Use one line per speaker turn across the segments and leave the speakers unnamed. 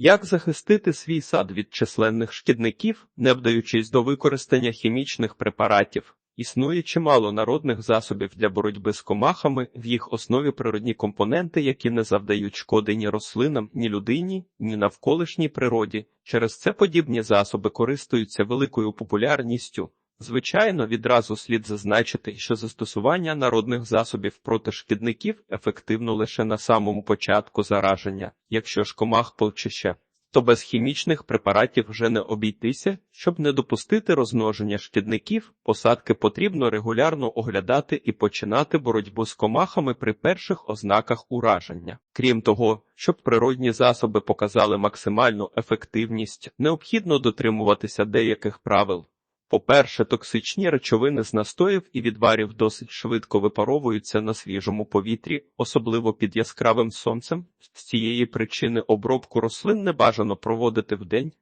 Як захистити свій сад від численних шкідників, не вдаючись до використання хімічних препаратів? Існує чимало народних засобів для боротьби з комахами, в їх основі природні компоненти, які не завдають шкоди ні рослинам, ні людині, ні навколишній природі. Через це подібні засоби користуються великою популярністю. Звичайно, відразу слід зазначити, що застосування народних засобів проти шкідників ефективно лише на самому початку зараження. Якщо ж комах полчища, то без хімічних препаратів вже не обійтися. Щоб не допустити розмноження шкідників, посадки потрібно регулярно оглядати і починати боротьбу з комахами при перших ознаках ураження. Крім того, щоб природні засоби показали максимальну ефективність, необхідно дотримуватися деяких правил. По-перше, токсичні речовини з настоїв і відварів досить швидко випаровуються на свіжому повітрі, особливо під яскравим сонцем. З цієї причини обробку рослин не бажано проводити вдень,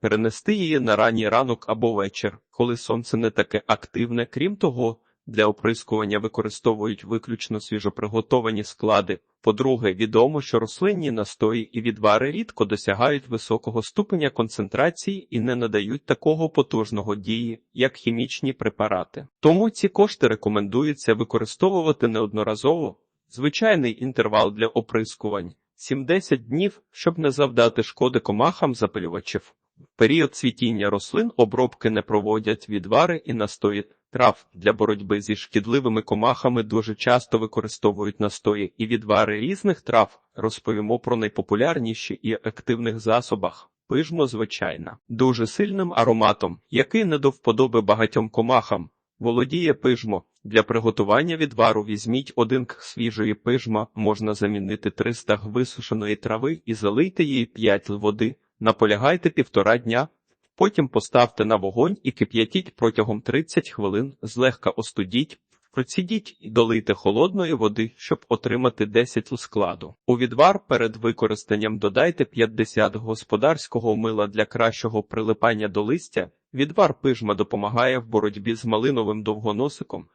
перенести її на ранній ранок або вечір, коли сонце не таке активне. Крім того, для оприскування використовують виключно свіжоприготовані склади. По-друге, відомо, що рослинні настої і відвари рідко досягають високого ступеня концентрації і не надають такого потужного дії, як хімічні препарати. Тому ці кошти рекомендується використовувати неодноразово. Звичайний інтервал для оприскувань 7-10 днів, щоб не завдати шкоди комахам запилювачів. В період цвітіння рослин обробки не проводять відвари і настої трав. Для боротьби зі шкідливими комахами дуже часто використовують настої і відвари різних трав. Розповімо про найпопулярніші і активних засобах. Пижмо звичайна, дуже сильним ароматом, який не до вподоби багатьом комахам. Володіє пижмо. Для приготування відвару візьміть один к свіжої пижма, можна замінити 300 г висушеної трави і залийте її 5 л води. Наполягайте півтора дня, потім поставте на вогонь і кип'ятіть протягом 30 хвилин, злегка остудіть, процідіть і долийте холодної води, щоб отримати 10 л складу. У відвар перед використанням додайте 50 господарського мила для кращого прилипання до листя. Відвар пижма допомагає в боротьбі з малиновим довгоносиком,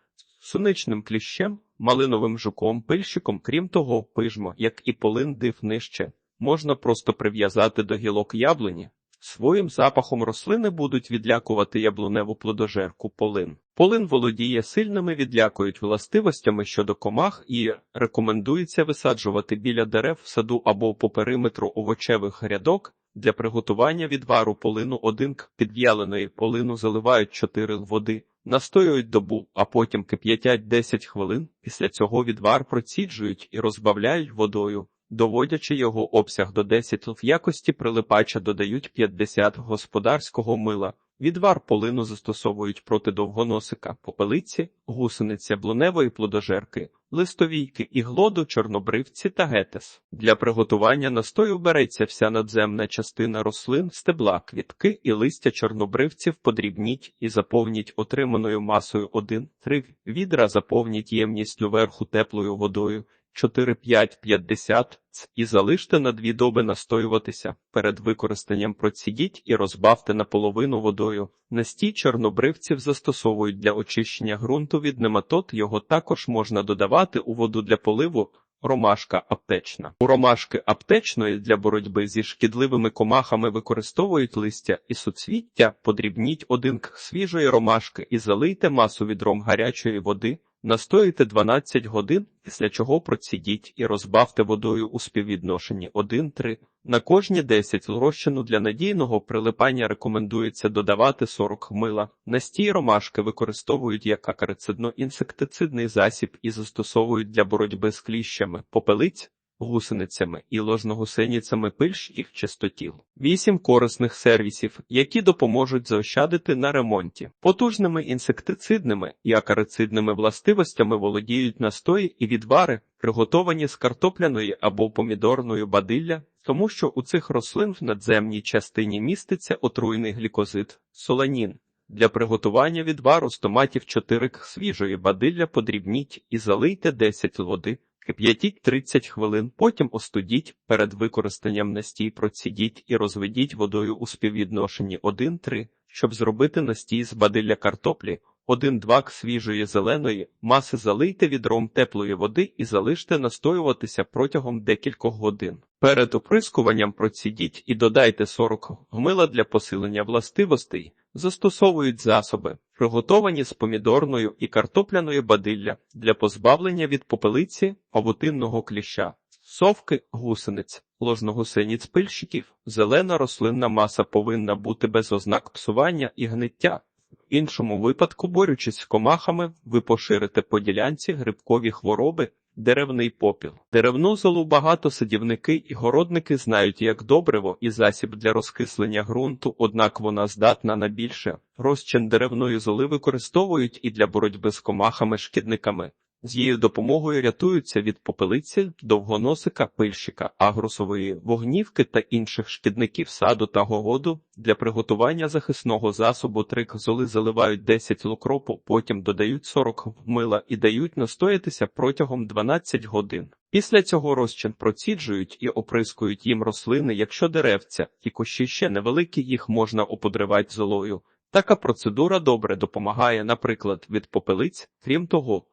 суничним кліщем, малиновим жуком, пильщиком. Крім того, пижмо, як і полин див нижче, можна просто прив'язати до гілок яблуні. Своїм запахом рослини будуть відлякувати яблуневу плодожерку полин. Полин володіє сильними відлякують властивостями щодо комах і рекомендується висаджувати біля дерев в саду або по периметру овочевих грядок. Для приготування відвару полину один к підв'яленої полину заливають 4 води, настоюють добу, а потім кип'ятять 10 хвилин. Після цього відвар проціджують і розбавляють водою. Доводячи його обсяг до 10 в якості прилипача додають 50 господарського мила. Відвар полину застосовують проти довгоносика, попелиці, гусениці, блуневої плодожерки, листовійки, іглоду, чорнобривці та гетес. Для приготування настою береться вся надземна частина рослин, стебла, квітки і листя чорнобривців подрібніть і заповніть отриманою масою 1-3 відра, заповніть ємність верху теплою водою. 4-5-50 і залиште на дві доби настоюватися. Перед використанням процідіть і розбавте наполовину водою. Настій чорнобривців застосовують для очищення ґрунту від нематод, його також можна додавати у воду для поливу. Ромашка аптечна. У ромашки аптечної для боротьби зі шкідливими комахами використовують листя і суцвіття, подрібніть один к свіжої ромашки і залийте масу відром гарячої води. Настоїте 12 годин, після чого процідіть і розбавте водою у співвідношенні 1-3. На кожні 10 розчину для надійного прилипання рекомендується додавати 40 мила. Настій ромашки використовують як акарицидно-інсектицидний засіб і застосовують для боротьби з кліщами, попелиць, гусеницями і ложногусеніцями пильщ і чистотіл. Вісім корисних сервісів, які допоможуть заощадити на ремонті. Потужними інсектицидними і акарицидними властивостями володіють настої і відвари, приготовані з картопляної або помідорної бадилля, тому що у цих рослин в надземній частині міститься отруйний глікозид, соланін. Для приготування відвару з томатів 4 свіжої бадилля подрібніть і залийте 10 води. Кип'ятіть 30 хвилин, потім остудіть, перед використанням настій процідіть і розведіть водою у співвідношенні 1-3, щоб зробити настій з бадилля картоплі. 1-2 свіжої зеленої маси залийте відром теплої води і залиште настоюватися протягом декількох годин. Перед оприскуванням процідіть і додайте 40 гмила для посилення властивостей. Застосовують засоби, приготовані з помідорною і картопляної бадилля для позбавлення від попелиці павутинного кліща, совки, гусениць, ложногусениць пильщиків. Зелена рослинна маса повинна бути без ознак псування і гниття. В іншому випадку, борючись з комахами, ви поширите по ділянці грибкові хвороби, деревний попіл. Деревну золу багато садівники і городники знають як добриво і засіб для розкислення ґрунту, однак вона здатна на більше. Розчин деревної золи використовують і для боротьби з комахами-шкідниками. З її допомогою рятуються від попелиці, довгоносика, пильщика, агрусової вогнівки та інших шкідників саду та городу. Для приготування захисного засобу трик золи заливають 10 лукропу, потім додають 40 мила і дають настоятися протягом 12 годин. Після цього розчин проціджують і оприскують їм рослини, якщо деревця і кущі ще невеликі, їх можна оподривати золою. Така процедура добре допомагає, наприклад, від попелиць, крім того.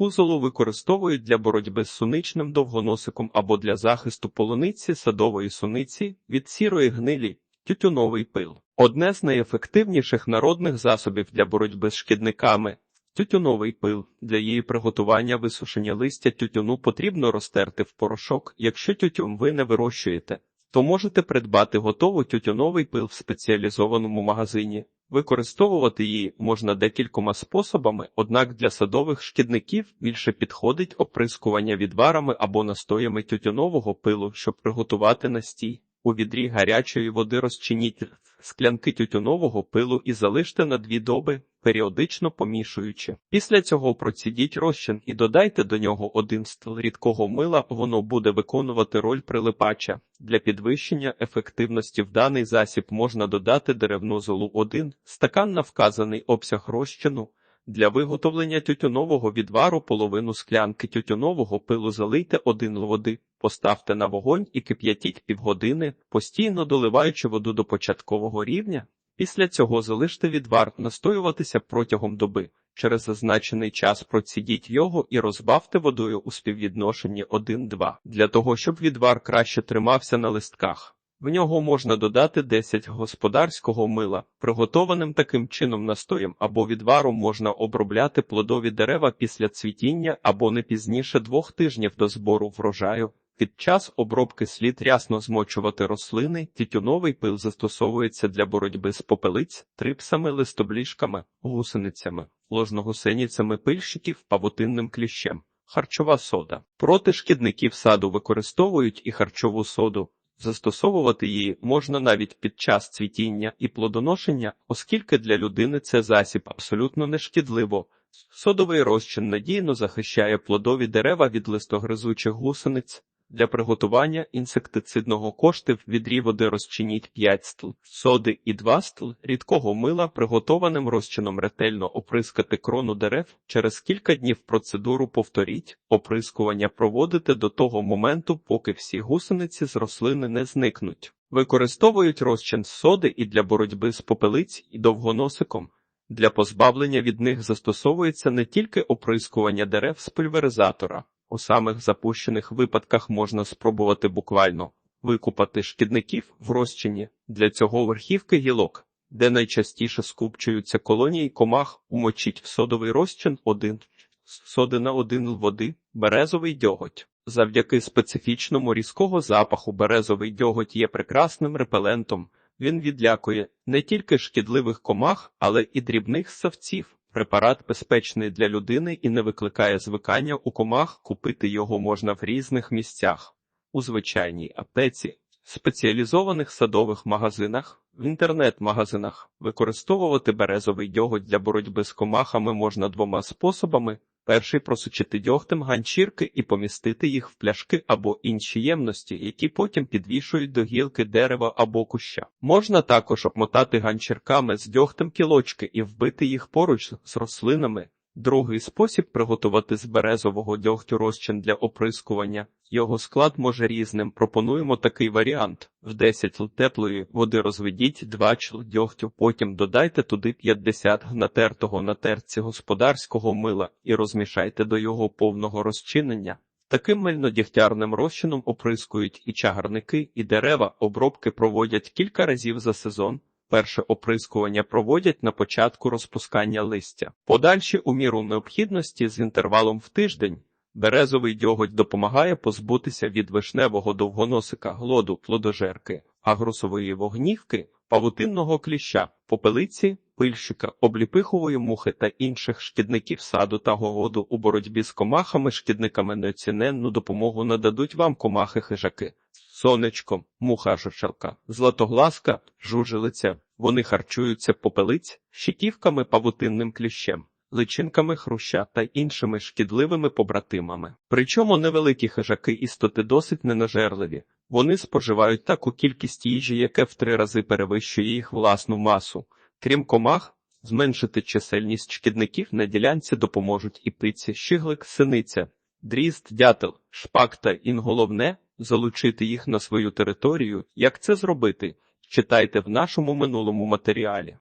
Хузолу використовують для боротьби з суничним довгоносиком або для захисту полуниці садової суниці від сірої гнилі, тютюновий пил. Одне з найефективніших народних засобів для боротьби з шкідниками тютюновий пил. Для її приготування висушення листя тютюну потрібно розтерти в порошок. Якщо тютюн ви не вирощуєте, то можете придбати готовий тютюновий пил в спеціалізованому магазині. Використовувати її можна декількома способами, однак для садових шкідників більше підходить оприскування відварами або настоями тютюнового пилу, щоб приготувати настій. У відрі гарячої води розчиніть склянки тютюнового пилу і залиште на дві доби, періодично помішуючи. Після цього процідіть розчин і додайте до нього один стл рідкого мила, воно буде виконувати роль прилипача. Для підвищення ефективності в даний засіб можна додати деревну золу 1 стакан на вказаний обсяг розчину. Для виготовлення тютюнового відвару половину склянки тютюнового пилу залийте один води, поставте на вогонь і кип'ятіть півгодини, постійно доливаючи воду до початкового рівня. Після цього залиште відвар настоюватися протягом доби. Через зазначений час процідіть його і розбавте водою у співвідношенні 1-2, для того, щоб відвар краще тримався на листках. В нього можна додати 10 господарського мила. Приготованим таким чином настоєм або відваром можна обробляти плодові дерева після цвітіння або не пізніше двох тижнів до збору врожаю. Під час обробки слід рясно змочувати рослини, тютюновий пил застосовується для боротьби з попелиць, трипсами, листобліжками, гусеницями, ложногусеніцями пильщиків, павутинним кліщем. Харчова сода. Проти шкідників саду використовують і харчову соду. Застосовувати її можна навіть під час цвітіння і плодоношення, оскільки для людини це засіб абсолютно нешкідливо. Содовий розчин надійно захищає плодові дерева від листогризучих гусениць. Для приготування інсектицидного кошти в відрі води розчиніть 5 стл соди і 2 стл рідкого мила, приготованим розчином ретельно оприскати крону дерев. Через кілька днів процедуру повторіть, оприскування проводити до того моменту, поки всі гусениці з рослини не зникнуть. Використовують розчин соди і для боротьби з попелиць і довгоносиком. Для позбавлення від них застосовується не тільки оприскування дерев з пульверизатора. У самих запущених випадках можна спробувати буквально викупати шкідників в розчині. Для цього верхівки гілок, де найчастіше скупчуються колонії комах, умочіть в содовий розчин один соди на один води, березовий дьоготь. Завдяки специфічному різкого запаху березовий дьоготь є прекрасним репелентом. Він відлякує не тільки шкідливих комах, але і дрібних савців. Препарат безпечний для людини і не викликає звикання у комах, купити його можна в різних місцях, у звичайній аптеці, спеціалізованих садових магазинах, в інтернет-магазинах. Використовувати березовий дьоготь для боротьби з комахами можна двома способами. Перший просучити дьогтем ганчірки і помістити їх в пляшки або інші ємності, які потім підвішують до гілки дерева або куща. Можна також обмотати ганчірками з дьогтем кілочки і вбити їх поруч з рослинами. Другий спосіб приготувати з березового дьогтю розчин для оприскування. Його склад може різним. Пропонуємо такий варіант: в 10 л теплої води розведіть 2 чл дьогтю, потім додайте туди 50 г натертого на терці господарського мила і розмішайте до його повного розчинення. Таким мильнодігтярним розчином оприскують і чагарники, і дерева. Обробки проводять кілька разів за сезон. Перше оприскування проводять на початку розпускання листя. Подальші у міру необхідності з інтервалом в тиждень. Березовий дьоготь допомагає позбутися від вишневого довгоносика, глоду, плодожерки, агрусової вогнівки, павутинного кліща, попелиці, пильщика, обліпихової мухи та інших шкідників саду та городу у боротьбі з комахами, шкідниками неоціненну допомогу нададуть вам комахи хижаки. Сонечко, муха жучелка, златогласка, жужелиця. Вони харчуються попелиць, щитівками павутинним кліщем, личинками хруща та іншими шкідливими побратимами. Причому невеликі хижаки істоти досить ненажерливі. Вони споживають таку кількість їжі, яке в три рази перевищує їх власну масу. Крім комах, зменшити чисельність шкідників на ділянці допоможуть і птиці, щиглик, синиця, дрізд, дятел, шпак та інголовне залучити їх на свою територію. Як це зробити? Читайте в нашому минулому матеріалі.